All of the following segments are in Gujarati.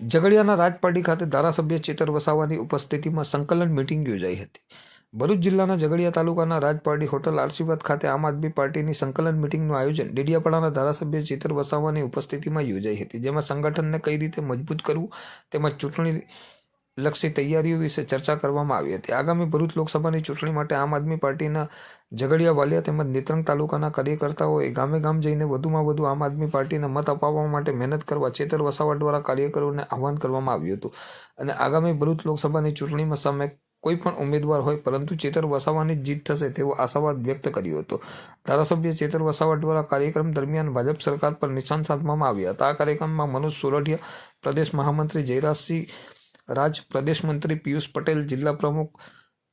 ઝઘડિયાના રાજપારડી ખાતે ધારાસભ્ય ચેતર વસાવાની ઉપસ્થિતિમાં સંકલન મિટિંગ યોજાઈ હતી. ભરૂચ જિલ્લાના ઝઘડિયા તાલુકાના રાજપારડી હોટલ આરસીવાદ ખાતે આમ આદમી પાર્ટીની સંકલન મિટિંગનું આયોજન ડેડિયાપાડાના ધારાસભ્ય ચેતર વસાવાની ઉપસ્થિતિમાં યોજાઈ હતી, જેમાં સંગઠનને કઈ રીતે મજબૂત કરવું તેમજ ચૂંટણી લક્ષી તૈયારીઓ વિશે ચર્ચા કરવામાં આવી હતી. આગામી ભરૂચ લોકસભાની ચૂંટણી માટે આમ આદમી પાર્ટીના ઝઘડિયા વાલિયા તેમજ નેત્રંગ તાલુકાના કાર્યકર્તાઓએ ગામે ગામ જઈને વધુમાં વધુ આમ આદમી પાર્ટીને મત અપાવવા માટે મહેનત કરવા ચેતર વસાવા દ્વારા કાર્યકરોને આહવાન કરવામાં આવ્યું હતું. અને આગામી ભરૂચ લોકસભાની ચૂંટણીમાં સામે કોઈ પણ ઉમેદવાર હોય પરંતુ ચેતર વસાવાની જ જીત થશે તેવો આશાવાદ વ્યક્ત કર્યો હતો. ધારાસભ્ય ચેતર વસાવા દ્વારા કાર્યક્રમ દરમિયાન ભાજપ સરકાર પર નિશાન સાધવામાં આવ્યા હતા. આ કાર્યક્રમમાં મનોજ સોરઠિયા, પ્રદેશ મહામંત્રી જયરાજસિંહ રાજ પ્રદેશ મંત્રી પિયુષ પટેલ, જિલ્લા પ્રમુખ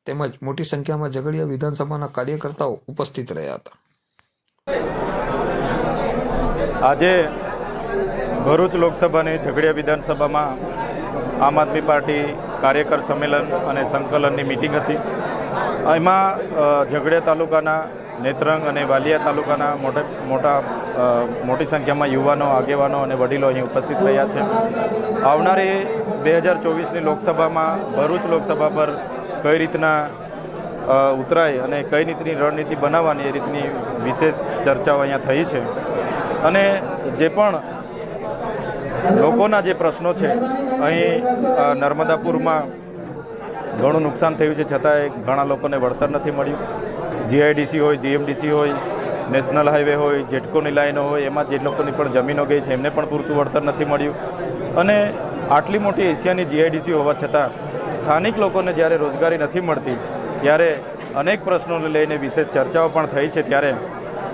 તેમજ મોટી સંખ્યામાં ઝઘડિયા વિધાનસભાના કાર્યકર્તાઓ ઉપસ્થિત રહ્યા હતા. આજે ભરૂચ લોકસભાની ઝઘડિયા વિધાનસભામાં આમ આદમી પાર્ટી કાર્યકર સંમેલન અને સંકલનની મિટિંગ હતી. એમાં ઝઘડિયા તાલુકાના નેત્રંગ અને વાલિયા તાલુકાના મોટા મોટા મોટી સંખ્યામાં યુવાનો, આગેવાનો અને વડીલો અહીં ઉપસ્થિત રહ્યા છે. આવનારી બે હજાર ચોવીસની લોકસભામાં ભરૂચ લોકસભા પર કઈ રીતના ઉતરાય અને કઈ રીતની રણનીતિ બનાવવાની એ રીતની વિશેષ ચર્ચાઓ અહીંયા થઈ છે. અને જે પણ લોકોના જે પ્રશ્નો છે, અહીં નર્મદાપુરમાં ઘણું નુકસાન થયું છે, છતાંય ઘણા લોકોને વળતર નથી મળ્યું. જીઆઈડીસી હોય જીએમડીસી હોય, નેશનલ હાઈવે હોય જેટકોની લાઈનો હોય, એમાં જે લોકોની પણ જમીનો ગઈ છે, એમને પણ પૂરતું વળતર નથી મળ્યું. અને આટલી મોટી એશિયાની જીઆઈડીસી હોવા છતાં સ્થાનિક લોકોને જ્યારે રોજગારી નથી મળતી, ત્યારે અનેક પ્રશ્નોને લઈને વિશેષ ચર્ચાઓ પણ થઈ છે, ત્યારે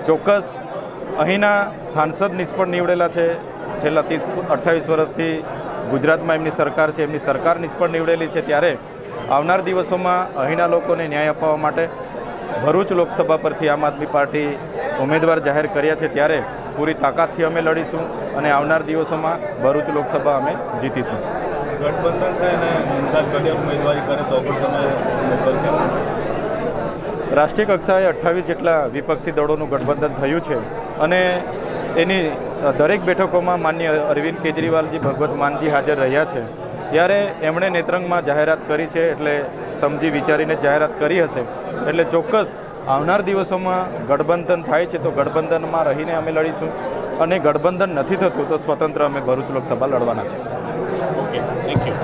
ચોક્કસ અહીંના સાંસદ નિષ્ફળ નીવડેલા છે છેલ્લા ત્રીસ અઠ્ઠાવીસ વર્ષથી ગુજરાતમાં એમની સરકાર છે એમની સરકાર નિષ્ફળ નીવડેલી છે ત્યારે આવનાર દિવસોમાં અહીંના લોકોને ન્યાય અપાવવા માટે ભરૂચ લોકસભા પરથી આમ આદમી પાર્ટી ઉમેદવાર જાહેર કર્યા છે ત્યારે પૂરી તાકાતથી અમે લડીશું અને આવનાર દિવસોમાં ભરૂચ લોકસભા અમે જીતીશું. ગઠબંધન છે અને કડિયાર ઉમેદવારી કરે તો પણ તમે રાષ્ટ્રીય કક્ષાએ અઠ્ઠાવીસ જેટલા વિપક્ષી દળોનું ગઠબંધન થયું છે અને એની દરેક બેઠકોમાં માન્ય અરવિંદ કેજરીવાલજી, ભગવત માનજી હાજર રહ્યા છે. ત્યારે એમણે નેત્રંગમાં જાહેરાત કરી છે એટલે સમજી વિચારીને જાહેરાત કરી હશે. એટલે ચોક્કસ આવનાર દિવસોમાં ગઠબંધન થાય છે તો ગઠબંધનમાં રહીને અમે લડીશું. અને ગઠબંધન નથી થતું તો સ્વતંત્ર અમે ભરૂચ લોકસભા લડવાના છે ઓકે, થેન્ક યુ.